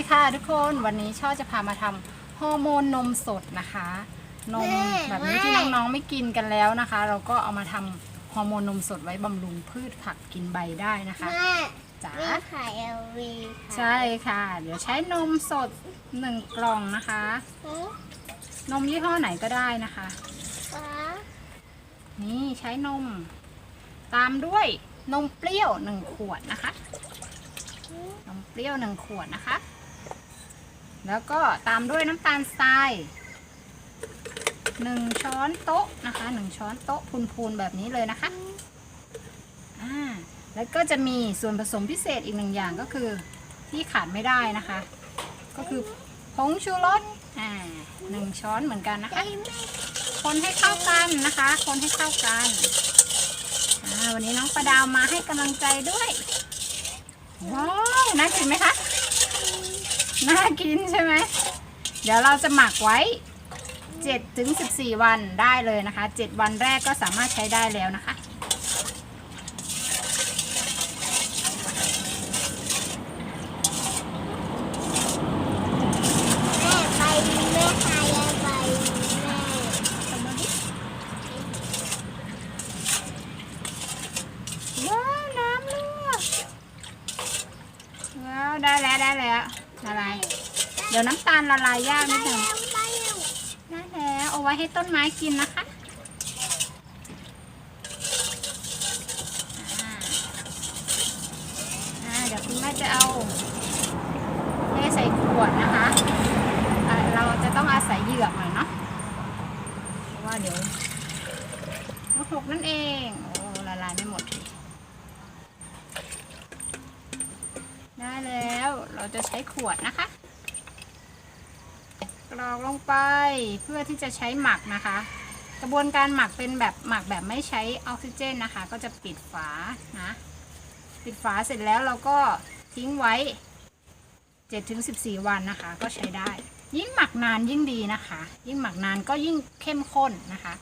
ดีค่ะทุกคนวันนี้ช่อจะพามาทำฮอร์โมนนมสดนะคะ นมแม่แบบนี้แม่ที่น้องๆไม่กินกันแล้วนะคะ เราก็เอามาทำฮอร์โมนนมสดไว้บำรุงพืชผักกินใบได้นะคะแม่จ๋ามีขายเอลวีใช่ค่ะ เดี๋ยวใช้นมสดหนึ่งกล่องนะคะ นมยี่ห้อไหนก็ได้นะคะฟ้านี่ใช้นม ตามด้วยนมเปรี้ยวหนึ่งขวดนะคะนมเปรี้ยวหนึ่งขวดนะคะ แล้วก็ตามด้วยน้ำตาลทรายหนึ่งช้อนโต๊ะนะคะหนึ่งช้อนโต๊ะพูนๆแบบนี้เลยนะคะอ่าแล้วก็จะมีส่วนผสมพิเศษอีกหนึ่งอย่างก็คือที่ขาดไม่ได้นะคะ ก็คือผงชูรสอ่าหนึ่งช้อนเหมือนกันนะคะ คนให้เข้ากันนะคะ คนให้เข้ากันวันนี้น้องประดาวมาให้กำลังใจด้วยว้าวน่ากินไหมคะ น่ากินใช่ไหม เดี๋ยวเราจะหมักไว้ 7 ถึง 14 วันได้เลยนะคะ 7 วันแรกก็สามารถใช้ได้แล้วนะคะแม่ไปแม่ขายเอาไปแม่ว้าว น้ำรั่วว้าว ได้แล้ว ได้แล้ว ละลายเดี๋ยวน้ำตาลละลายยากนิดหนึ่งไปแล้วได้แล้วเอาไว้ให้ต้นไม้กินนะคะเดี๋ยวคุณแม่จะเอาเทใส่ขวดนะคะ เราจะต้องอาศัยเหยือกหน่อยเนาะเพราะว่าเดี๋ยวลูกหกนั่นเอง โอ้ละลายไม่หมด ได้แล้วเราจะใช้ขวดนะคะ กรอกลงไปเพื่อที่จะใช้หมักนะคะ กระบวนการหมักเป็นแบบหมักแบบไม่ใช้ออกซิเจนนะคะ ก็จะปิดฝานะปิดฝาเสร็จแล้วเราก็ทิ้งไว้ 7-14 วันนะคะ ก็ใช้ได้ ยิ่งหมักนานยิ่งดีนะคะ ยิ่งหมักนานก็ยิ่งเข้มข้นนะคะ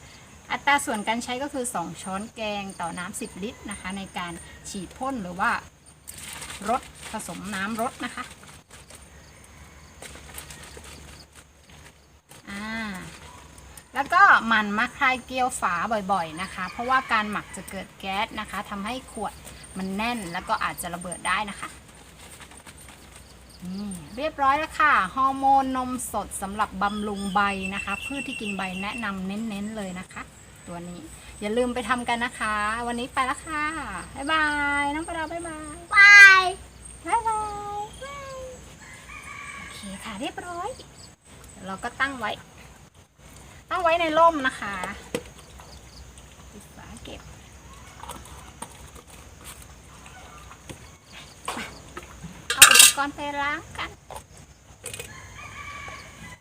อัตราส่วนการใช้ก็คือ 2 ช้อนแกงต่อน้ำ10 ลิตรนะคะ ในการฉีดพ่นหรือว่า รดผสมน้ำรดนะคะอ่าแล้วก็หมันมาคลายเกลียวฝาบ่อยๆนะคะ เพราะว่าการหมักจะเกิดแก๊สนะคะทำให้ขวดมันแน่นแล้วก็อาจจะระเบิดได้นะคะเรียบร้อยแล้วค่ะฮอร์โมนนมสดสำหรับบำรุงใบนะคะพืชที่กินใบแนะนำเน้นๆเลยนะคะ ตัวนี้ อย่าลืมไปทำกันนะคะ วันนี้ไปแล้วค่ะ บ๊ายบาย น้องประดาบ๊ายบายไปบ๊ายบายโอเคค่ะเรียบร้อยเดี๋ยวเราก็ตั้งไว้ ตั้งไว้ในร่มนะคะปิดฝาเก็บเอาอุปกรณ์ไปล้างกัน